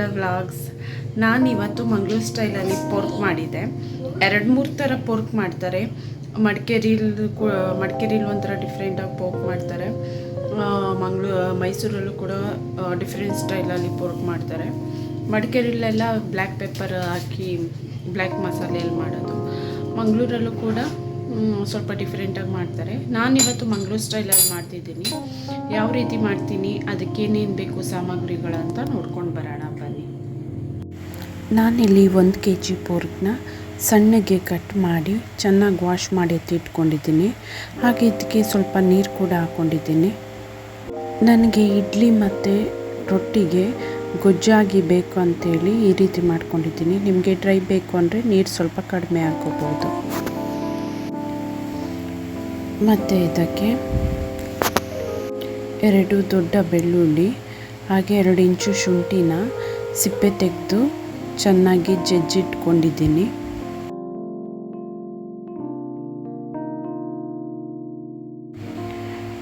Kannada vlogs ನಾನು ಇವತ್ತು ಮಂಗಳೂರು ಸ್ಟೈಲಲ್ಲಿ ಪೋರ್ಕ್ ಮಾಡಿದ್ದೆ. ಎರಡು ಮೂರು ಥರ ಪೋರ್ಕ್ ಮಾಡ್ತಾರೆ. ಮಡಿಕೇರಿಲಿ ಮಡಿಕೇರಿಲಿ ಒಂಥರ ಡಿಫ್ರೆಂಟಾಗಿ ಪೋರ್ಕ್ ಮಾಡ್ತಾರೆ. ಮಂಗಳೂ, ಮೈಸೂರಲ್ಲೂ ಕೂಡ ಡಿಫ್ರೆಂಟ್ ಸ್ಟೈಲಲ್ಲಿ ಪೋರ್ಕ್ ಮಾಡ್ತಾರೆ. ಮಡಿಕೇರಿಲೆಲ್ಲ ಬ್ಲ್ಯಾಕ್ ಪೆಪ್ಪರ್ ಹಾಕಿ, ಬ್ಲ್ಯಾಕ್ ಮಸಾಲೆಯಲ್ಲಿ ಮಾಡೋದು. ಮಂಗಳೂರಲ್ಲೂ ಕೂಡ ಸ್ವಲ್ಪ ಡಿಫ್ರೆಂಟಾಗಿ ಮಾಡ್ತಾರೆ. ನಾನು ಇವತ್ತು ಮಂಗಳೂರು ಸ್ಟೈಲಲ್ಲಿ ಮಾಡ್ತಿದ್ದೀನಿ. ಯಾವ ರೀತಿ ಮಾಡ್ತೀನಿ, ಅದಕ್ಕೇನೇನು ಬೇಕು ಸಾಮಗ್ರಿಗಳಂತ ನೋಡ್ಕೊಂಡು ಬರೋಣ. ನಾನಿಲ್ಲಿ ಒಂದು ಕೆ ಜಿ ಪೋರ್ಕ್ನ ಸಣ್ಣಗೆ ಕಟ್ ಮಾಡಿ ಚೆನ್ನಾಗಿ ವಾಶ್ ಮಾಡಿ ಎತ್ತಿಟ್ಕೊಂಡಿದ್ದೀನಿ ಹಾಗೆ ಇದಕ್ಕೆ ಸ್ವಲ್ಪ ನೀರು ಕೂಡ ಹಾಕ್ಕೊಂಡಿದ್ದೀನಿ ನನಗೆ ಇಡ್ಲಿ ಮತ್ತು ರೊಟ್ಟಿಗೆ ಗೊಜ್ಜಾಗಿ ಬೇಕು ಅಂತೇಳಿ ಈ ರೀತಿ ಮಾಡ್ಕೊಂಡಿದ್ದೀನಿ. ನಿಮಗೆ ಡ್ರೈ ಬೇಕು ಅಂದರೆ ನೀರು ಸ್ವಲ್ಪ ಕಡಿಮೆ ಹಾಕೋಬೋದು ಮತ್ತು ಇದಕ್ಕೆ ಎರಡು ದೊಡ್ಡ ಬೆಳ್ಳುಳ್ಳಿ, ಹಾಗೆ ಎರಡು ಇಂಚು ಶುಂಠಿನ ಸಿಪ್ಪೆ ತೆಗೆದು ಚೆನ್ನಾಗಿ ಜಜ್ಜಿಟ್ಕೊಂಡಿದ್ದೀನಿ.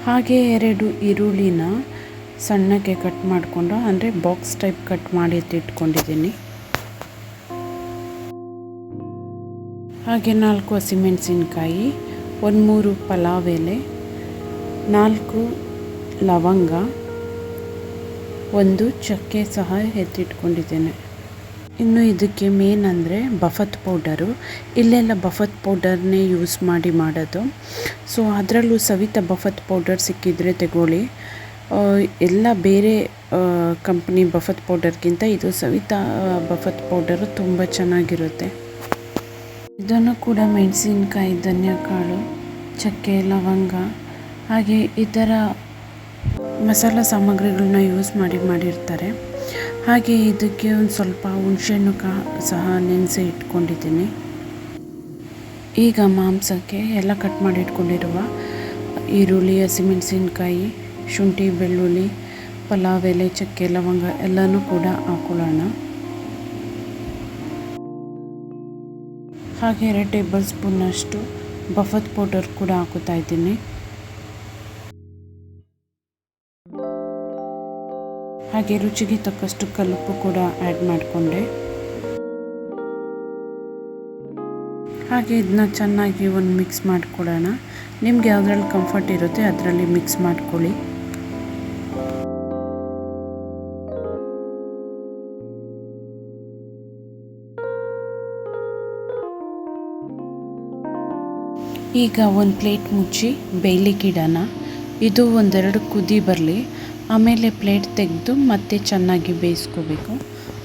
ಹಾಗೆ ಎರಡು ಈರುಳ್ಳಿನ ಸಣ್ಣಕ್ಕೆ ಕಟ್ ಮಾಡಿಕೊಂಡು, ಅಂದರೆ ಬಾಕ್ಸ್ ಟೈಪ್ ಕಟ್ ಮಾಡಿ ಎತ್ತಿಟ್ಕೊಂಡಿದ್ದೀನಿ ಹಾಗೆ ನಾಲ್ಕು ಹಸಿಮೆಣಸಿನ್ಕಾಯಿ, ಒಂದು ಮೂರು ಪಲಾವ್ ಎಲೆ ನಾಲ್ಕು ಲವಂಗ, ಒಂದು ಚಕ್ಕೆ ಸಹ ಎತ್ತಿಟ್ಕೊಂಡಿದ್ದೇನೆ. ಇನ್ನು ಇದಕ್ಕೆ ಮೇನ್ ಅಂದರೆ ಬಫತ್ ಪೌಡರು ಇಲ್ಲೆಲ್ಲ ಬಫತ್ ಪೌಡರ್ನೇ ಯೂಸ್ ಮಾಡಿ ಮಾಡೋದು. ಸೊ ಅದರಲ್ಲೂ ಸವಿತಾ ಬಫತ್ ಪೌಡರ್ ಸಿಕ್ಕಿದರೆ ತಗೊಳ್ಳಿ. ಎಲ್ಲ ಬೇರೆ ಕಂಪ್ನಿ ಬಫತ್ ಪೌಡರ್ಗಿಂತ ಇದು ಸವಿತಾ ಬಫತ್ ಪೌಡರು ತುಂಬ ಚೆನ್ನಾಗಿರುತ್ತೆ. ಇದನ್ನು ಕೂಡ ಮೆಣಸಿನ್ಕಾಯಿ, ಧನ್ಯಕಾಳು, ಚಕ್ಕೆ, ಲವಂಗ, ಹಾಗೆ ಇತರ ಮಸಾಲ ಸಾಮಗ್ರಿಗಳನ್ನ ಯೂಸ್ ಮಾಡಿ ಮಾಡಿರ್ತಾರೆ. ಹಾಗೆ ಇದಕ್ಕೆ ಒಂದು ಸ್ವಲ್ಪ ಹುಣಸೆಹಣ್ಣು ಕಾ ಸಹ ನೆನೆಸಿ ಇಟ್ಕೊಂಡಿದ್ದೀನಿ. ಈಗ ಮಾಂಸಕ್ಕೆ ಎಲ್ಲ ಕಟ್ ಮಾಡಿ ಇಟ್ಕೊಂಡಿರುವ ಈರುಳ್ಳಿ, ಹಸಿಮೆಣಸಿನ್ಕಾಯಿ, ಶುಂಠಿ, ಬೆಳ್ಳುಳ್ಳಿ, ಪಲಾವ್ ಎಲೆ ಚಕ್ಕೆ ಲವಂಗ ಎಲ್ಲನೂ ಕೂಡ ಹಾಕೊಳ್ಳೋಣ. ಹಾಗೆ ಎರಡು ಟೇಬಲ್ ಸ್ಪೂನಷ್ಟು ಬಫತ್ ಪೌಡರ್ ಕೂಡ ಹಾಕೋತಾ ಇದ್ದೀನಿ. ಹಾಗೆ ರುಚಿಗೆ ತಕ್ಕಷ್ಟು ಕಲ್ಲುಪ್ಪು ಕೂಡ ಆ್ಯಡ್ ಮಾಡಿಕೊಂಡೆ. ಹಾಗೆ ಇದನ್ನ ಚೆನ್ನಾಗಿ ಒಂದು ಮಿಕ್ಸ್ ಮಾಡಿಕೊಡೋಣ. ನಿಮ್ಗೆ ಯಾವುದ್ರಲ್ಲಿ ಕಂಫರ್ಟ್ ಇರುತ್ತೆ ಅದರಲ್ಲಿ ಮಿಕ್ಸ್ ಮಾಡ್ಕೊಳ್ಳಿ. ಈಗ ಒಂದು ಪ್ಲೇಟ್ ಮುಚ್ಚಿ ಬೇಯಲಿಕ್ಕಿಡೋಣ ಇದು ಒಂದೆರಡು ಕುದಿ ಬರಲಿ. ಆಮೇಲೆ ಪ್ಲೇಟ್ ತೆಗೆದು ಮತ್ತೆ ಚೆನ್ನಾಗಿ ಬೇಯಿಸ್ಕೋಬೇಕು.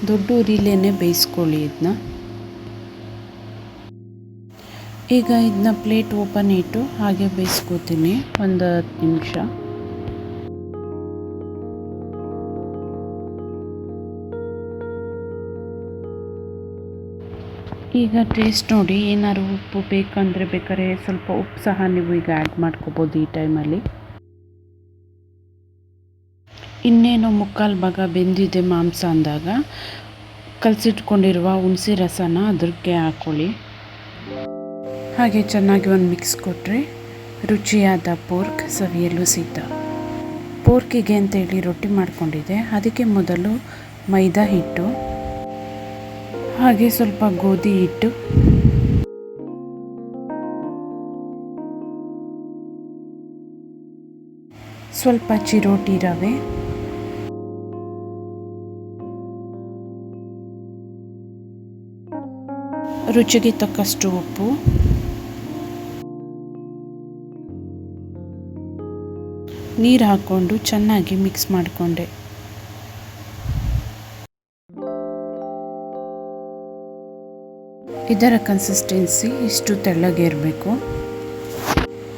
ದೊಡ್ಡ ಉರಿಲೇನೆ ಬೇಯಿಸ್ಕೊಳ್ಳಿ ಇದನ್ನ ಈಗ ಇದನ್ನ ಪ್ಲೇಟ್ ಓಪನ್ ಇಟ್ಟು ಹಾಗೆ ಬೇಯಿಸ್ಕೋತೀನಿ. ಒಂದು ಹತ್ತು ನಿಮಿಷ. ಈಗ ಟೇಸ್ಟ್ ನೋಡಿ ಏನಾದ್ರು ಉಪ್ಪು ಬೇಕಂದರೆ ಬೇಕಾದ್ರೆ ಸ್ವಲ್ಪ ಉಪ್ಪು ಸಹ ನೀವು ಈಗ ಆ್ಯಡ್ ಮಾಡ್ಕೋಬೋದು ಈ ಟೈಮಲ್ಲಿ. ಇನ್ನೇನು ಮುಕ್ಕಾಲು ಭಾಗ ಬೆಂದಿದೆ ಮಾಂಸ ಅಂದಾಗ, ಕಲಸಿಟ್ಕೊಂಡಿರುವ ಹುಣಸೆ ರಸನ ಅದಕ್ಕೆ ಹಾಕ್ಕೊಳ್ಳಿ ಹಾಗೆ ಚೆನ್ನಾಗಿ ಒಂದು ಮಿಕ್ಸ್ ಕೊಟ್ಟರೆ ರುಚಿಯಾದ ಪೋರ್ಕ್ ಸವಿಯಲು ಸಿದ್ಧ. ಪೋರ್ಕಿಗೆ ಅಂತೇಳಿ ರೊಟ್ಟಿ ಮಾಡಿಕೊಂಡಿದ್ದೆ ಅದಕ್ಕೆ ಮೊದಲು ಮೈದಾ ಹಿಟ್ಟು, ಹಾಗೆ ಸ್ವಲ್ಪ ಗೋಧಿ ಹಿಟ್ಟು. ಸ್ವಲ್ಪ ಚಿರೋಟಿ ರವೆ. ರುಚಿಗೆ ತಕ್ಕಷ್ಟು ಉಪ್ಪು. ನೀರು ಹಾಕ್ಕೊಂಡು ಚೆನ್ನಾಗಿ ಮಿಕ್ಸ್ ಮಾಡಿಕೊಂಡೆ. ಇದರ ಕನ್ಸಿಸ್ಟೆನ್ಸಿ ಇಷ್ಟು ತೆಳ್ಳಗೆ ಇರಬೇಕು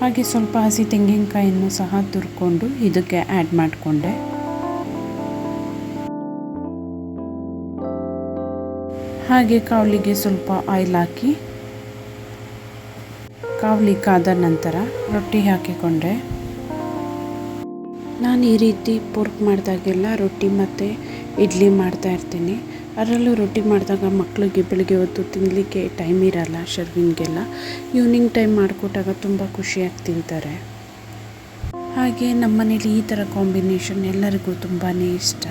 ಹಾಗೆ ಸ್ವಲ್ಪ ಹಸಿ ತೆಂಗಿನಕಾಯಿಯನ್ನು ಸಹ ತುರ್ಕೊಂಡು ಇದಕ್ಕೆ ಆ್ಯಡ್ ಮಾಡಿಕೊಂಡೆ. ಹಾಗೆ ಕಾವಲಿಗೆ ಸ್ವಲ್ಪ ಆಯಿಲ್ ಹಾಕಿ. ಕಾವಲಿ ಕಾದ ನಂತರ ರೊಟ್ಟಿ ಹಾಕಿಕೊಂಡೆ. ನಾನು ಈ ರೀತಿ ಪೋರ್ಕ್ ಮಾಡಿದಾಗೆಲ್ಲ ರೊಟ್ಟಿ ಮತ್ತು ಇಡ್ಲಿ ಮಾಡ್ತಾ ಇರ್ತೀನಿ. ಅದರಲ್ಲೂ ರೊಟ್ಟಿ ಮಾಡಿದಾಗ ಮಕ್ಕಳಿಗೆ ಬೆಳಿಗ್ಗೆ ಹೊತ್ತು ತಿನ್ನಲಿಕ್ಕೆ ಟೈಮ್ ಇರಲ್ಲ ಶರ್ವಿನ್ಗೆಲ್ಲ. ಈವ್ನಿಂಗ್ ಟೈಮ್ ಮಾಡಿಕೊಟ್ಟಾಗ ತುಂಬ ಖುಷಿಯಾಗಿ ತಿಂತಾರೆ. ಹಾಗೆ ನಮ್ಮ ಮನೇಲಿ ಈ ಥರ ಕಾಂಬಿನೇಷನ್ ಎಲ್ಲರಿಗೂ ತುಂಬಾ ಇಷ್ಟ.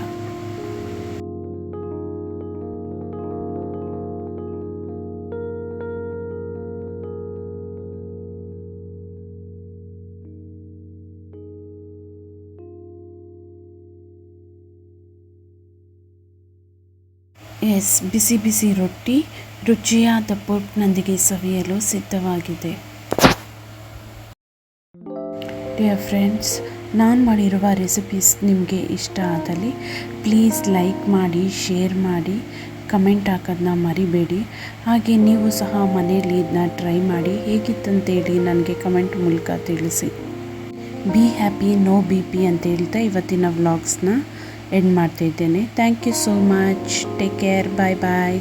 ಎಸ್, ಬಿಸಿ ಬಿಸಿ ರೊಟ್ಟಿ ರುಚಿಯಾದ ಪುಟ್ನೊಂದಿಗೆ ಸವಿಯಲು ಸಿದ್ಧವಾಗಿದೆ. ಡಿಯರ್ ಫ್ರೆಂಡ್ಸ್ ನಾನು ಮಾಡಿರುವ ರೆಸಿಪೀಸ್ ನಿಮಗೆ ಇಷ್ಟ ಆದಲ್ಲಿ ಪ್ಲೀಸ್ ಲೈಕ್ ಮಾಡಿ ಶೇರ್ ಮಾಡಿ ಕಮೆಂಟ್ ಹಾಕೋದನ್ನ ಮರಿಬೇಡಿ. ಹಾಗೆ ನೀವು ಸಹ ಮನೆಯಲ್ಲಿ ಇದನ್ನ ಟ್ರೈ ಮಾಡಿ, ಹೇಗಿತ್ತಂತೇಳಿ ನನಗೆ ಕಮೆಂಟ್ ಮೂಲಕ ತಿಳಿಸಿ. Be happy no B P ಅಂತ ಹೇಳ್ತಾ ಇವತ್ತಿನ ವ್ಲಾಗ್ಸ್ನ ಎಂಡ್ ಮಾಡ್ತಾ ಇದ್ದೇನೆ thank you so much take care bye bye